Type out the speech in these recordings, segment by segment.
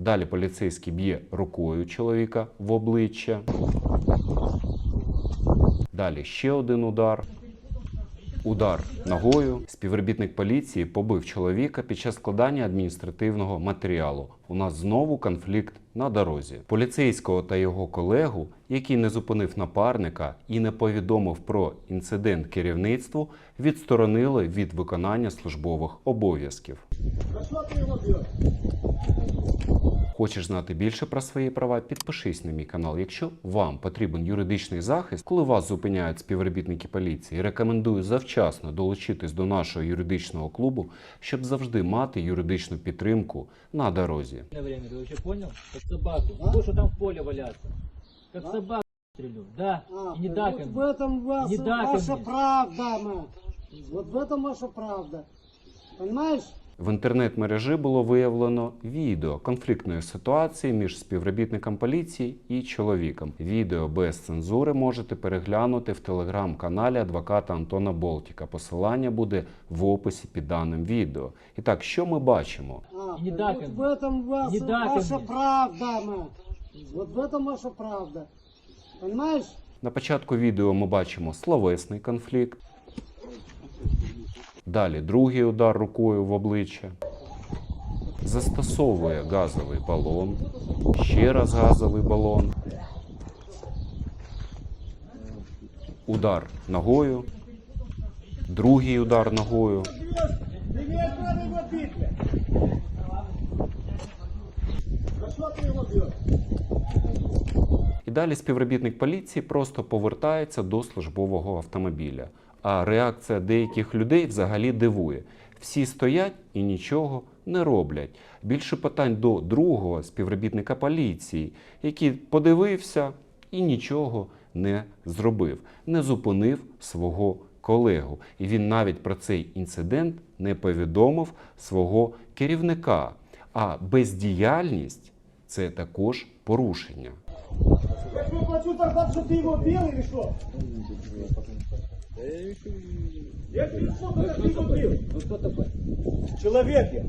Далі поліцейський б'є рукою чоловіка в обличчя. Далі ще один удар. Удар ногою. Співробітник поліції побив чоловіка під час складання адміністративного матеріалу. У нас знову конфлікт на дорозі. Поліцейського та його колегу, який не зупинив напарника і не повідомив про інцидент керівництву, відсторонили від виконання службових обов'язків. Хочеш знати більше про свої права? Підпишись на мій канал. Якщо вам потрібен юридичний захист, коли вас зупиняють співробітники поліції, рекомендую завчасно долучитись до нашого юридичного клубу, щоб завжди мати юридичну підтримку на дорозі на время, ты вообще понял? Как собаку. Будешь там в поле валяться. Как Да? собаку стрелю. Да. А, и не вот даками. в этом вас, Не даками. ваша правда, мать. Вот в этом ваша правда. Понимаешь? В інтернет-мережі було виявлено відео конфліктної ситуації між співробітником поліції і чоловіком. Відео без цензури можете переглянути в телеграм-каналі адвоката Антона Болтіка. Посилання буде в описі під даним відео. І так, що ми бачимо? И вот в этом вас, Не ваша правда, мать. Вот в этом ваша правда. Понимаешь? На початку відео ми бачимо словесний конфлікт. Далі другий удар рукою в обличчя. Застосовує газовий балон. Ще раз газовий балон. Удар ногою. Другий удар ногою. І далі співробітник поліції просто повертається до службового автомобіля. А реакція деяких людей взагалі дивує. Всі стоять і нічого не роблять. Більше питань до другого співробітника поліції, який подивився і нічого не зробив, не зупинив свого колегу. І він навіть про цей інцидент не повідомив свого керівника. А бездіяльність це також порушення. Я тебе плачу зарплату, щоб ти його бил или что? Я что, когда ты его бил? Ну хто тебе? Человек я.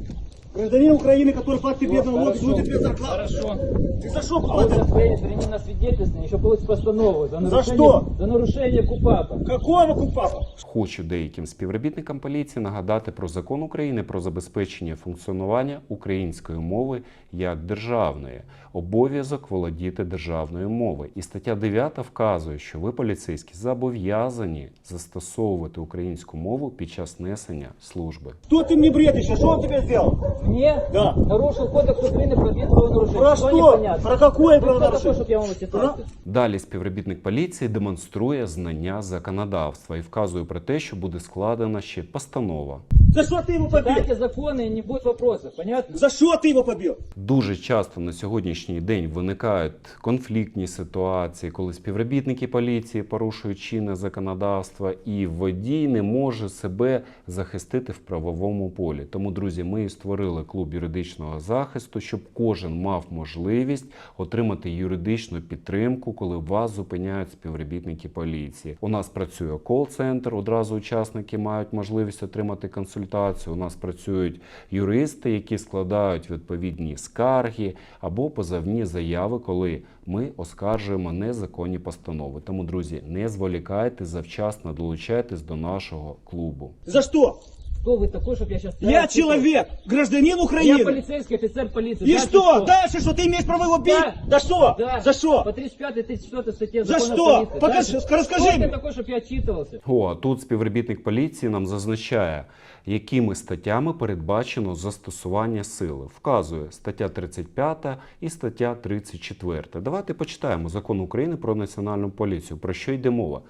Гражданин Украины, который платит тебе налоги, хорошо. живет тебе зарплату. Хорошо. Ты за что А вот платишь? за твои прими на свидетельство, еще получишь постанову за нарушение, что? за нарушение КУПАПа. Какого купапа? Хочу деяким співробітникам поліції нагадати про закон України про забезпечення функціонування української мови як державної, обов'язок володіти державною мовою. І стаття 9 вказує, що ви, поліцейські, зобов'язані застосовувати українську мову під час несення служби. Что ты мне бредишь? а Что он тебе сделал? Мне Да. нарушил кодекс Украины про две правонарушения. Про Что что? непонятно? Про какое Вы кто такой, правонарушение? чтобы я вам отчитался? Далі співробітник поліції демонструє знання законодавства і вказує про те, що буде складена ще постанова. За что ты его побил? Дайте законы, и не будет вопросов, понятно? За что ты его побил? Дуже часто на сьогоднішній день виникають конфліктні ситуації, коли співробітники поліції порушують чинне законодавство, і водій не може себе захистити в правовому полі. Тому, друзі, ми і створили клуб юридичного захисту, щоб кожен мав можливість отримати юридичну підтримку, коли вас зупиняють співробітники поліції. У нас працює кол-центр. Одразу учасники мають можливість отримати консультацію. У нас працюють юристи, які складають відповідні скарги або позовні заяви, коли ми оскаржуємо незаконні постанови. Тому, друзі, не зволікайте, завчасно долучайтесь до нашого клубу. За что? Кто вы такой, чтобы я сейчас... Я человек, гражданин Я Украины. полицейский офицер полиции. И Дальше что? Дальше что? Ты имеешь право его бить? Да. Да что? Да. За что? По 35 34 статье За закона что? полиции. Покажи, Дальше. расскажи Кто ты мне. такой, чтобы я отчитывался? О, а тут співробітник поліції нам зазначає, якими статтями передбачено застосування сили. Вказує стаття 35 і стаття 34. Давайте почитаємо закон України про національну поліцію. Про що йде мова?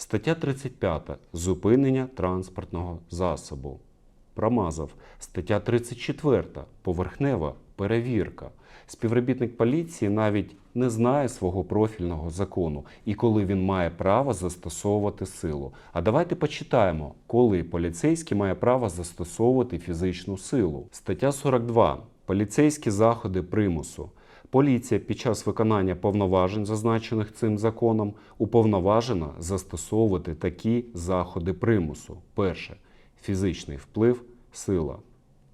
Стаття 35. Зупинення транспортного засобу. Промазав. Стаття 34. Поверхнева перевірка. Співробітник поліції навіть не знає свого профільного закону і коли він має право застосовувати силу. А давайте почитаємо, коли поліцейський має право застосовувати фізичну силу. Стаття 42. Поліцейські заходи примусу. Поліція під час виконання повноважень, зазначених цим законом, уповноважена застосовувати такі заходи примусу. Перше фізичний вплив, сила.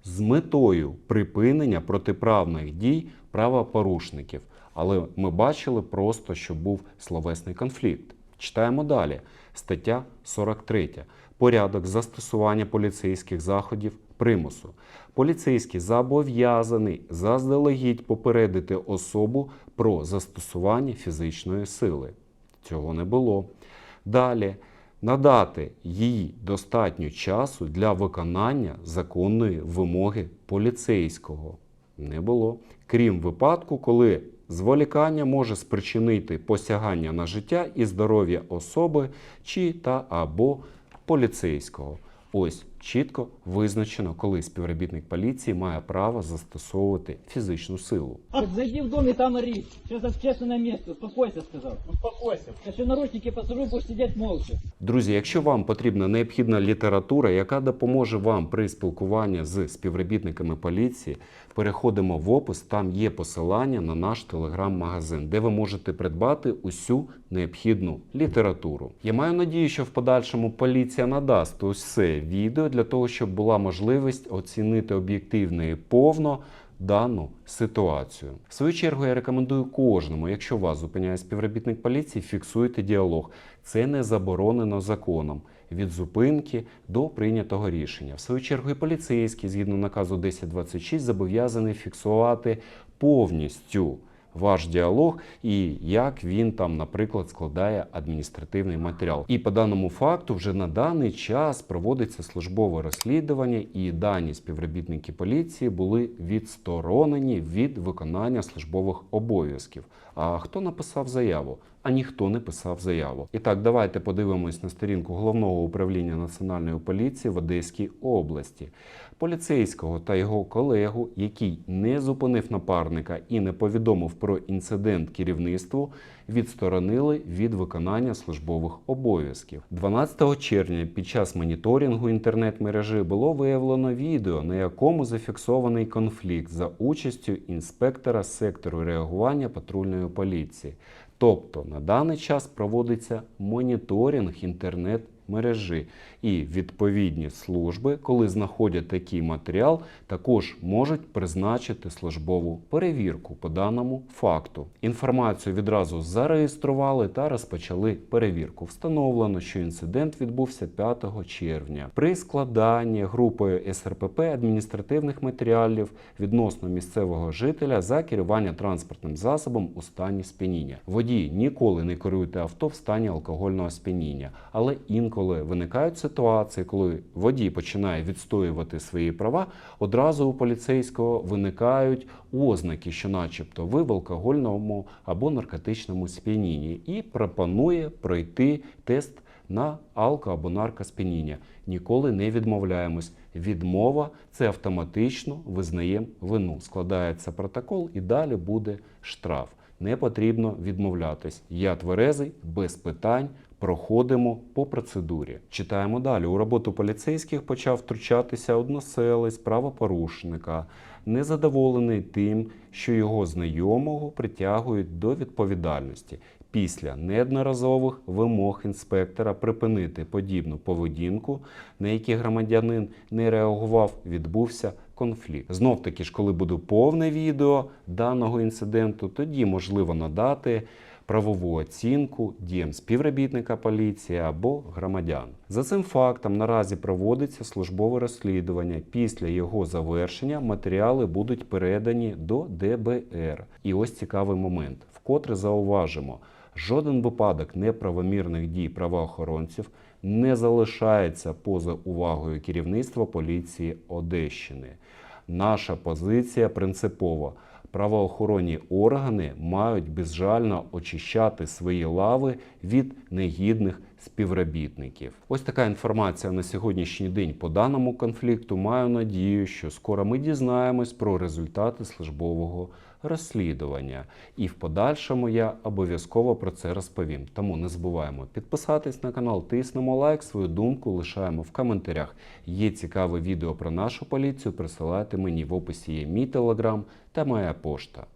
з метою припинення протиправних дій правопорушників. Але ми бачили просто, що був словесний конфлікт. Читаємо далі. Стаття 43. Порядок застосування поліцейських заходів примусу. Поліцейський зобов'язаний заздалегідь попередити особу про застосування фізичної сили. Цього не було. Далі надати їй достатньо часу для виконання законної вимоги поліцейського. Не було. Крім випадку, коли зволікання може спричинити посягання на життя і здоров'я особи чи та або поліцейського. Ось чітко визначено, коли співробітник поліції має право застосовувати фізичну силу. Зайди в дом и там ори. Сейчас общественное место. Успокойся, сказал. Успокойся. Если наручники посажу, будешь сидеть молча. Друзі, якщо вам потрібна необхідна література, яка допоможе вам при спілкуванні з співробітниками поліції, переходимо в опис. Там є посилання на наш телеграм-магазин, де ви можете придбати усю необхідну літературу. Я маю надію, що в подальшому поліція надасть ось це відео для того, щоб була можливість оцінити об'єктивно і повно дану ситуацію. В свою чергу я рекомендую кожному, якщо вас зупиняє співробітник поліції, фіксуйте діалог. Це не заборонено законом. Від зупинки до прийнятого рішення. В свою чергу, і поліцейський, згідно наказу 1026, зобов'язаний фіксувати повністю ваш діалог і як він там, наприклад, складає адміністративний матеріал. І по даному факту вже на даний час проводиться службове розслідування, і дані співробітники поліції були відсторонені від виконання службових обов'язків. А хто написав заяву? А ніхто не писав заяву. І так, давайте подивимось на сторінку головного управління національної поліції в Одеській області. Поліцейського та його колегу, який не зупинив напарника і не повідомив про інцидент керівництву, відсторонили від виконання службових обов'язків. 12 червня під час моніторингу інтернет-мережі було виявлено відео, на якому зафіксований конфлікт за участю інспектора сектору реагування патрульної поліції. Тобто на даний час проводиться моніторинг інтернет мережі. І відповідні служби, коли знаходять такий матеріал, також можуть призначити службову перевірку по даному факту. Інформацію відразу зареєстрували та розпочали перевірку. Встановлено, що інцидент відбувся 5 червня. При складанні групою СРПП адміністративних матеріалів відносно місцевого жителя за керування транспортним засобом у стані сп'яніння. Водій ніколи не керуйте авто в стані алкогольного сп'яніння, але інколи виникають ситуації, коли водій починає відстоювати свої права, одразу у поліцейського виникають ознаки, що, начебто, ви в алкогольному або наркотичному сп'янінні, і пропонує пройти тест на алко або наркосп'яніння. Ніколи не відмовляємось. Відмова це автоматично визнаємо вину. Складається протокол і далі буде штраф. Не потрібно відмовлятись. Я тверезий, без питань. Проходимо по процедурі. Читаємо далі. У роботу поліцейських почав втручатися односелець правопорушника, незадоволений тим, що його знайомого притягують до відповідальності. Після неодноразових вимог інспектора припинити подібну поведінку, на які громадянин не реагував, відбувся конфлікт. Знов таки ж, коли буде повне відео даного інциденту, тоді можливо надати правову оцінку діям співробітника поліції або громадян. За цим фактом наразі проводиться службове розслідування. Після його завершення матеріали будуть передані до ДБР. І ось цікавий момент, вкотре зауважимо. Жоден випадок неправомірних дій правоохоронців не залишається поза увагою керівництва поліції Одещини. Наша позиція принципова. Правоохоронні органи мають безжально очищати свої лави від негідних співробітників. Ось така інформація на сьогоднішній день по даному конфлікту. Маю надію, що скоро ми дізнаємось про результати службового розслідування. І в подальшому я обов'язково про це розповім. Тому не забуваємо підписатись на канал, тиснемо лайк, свою думку лишаємо в коментарях. Є цікаве відео про нашу поліцію. Присилайте мені в описі є мій телеграм та моя пошта.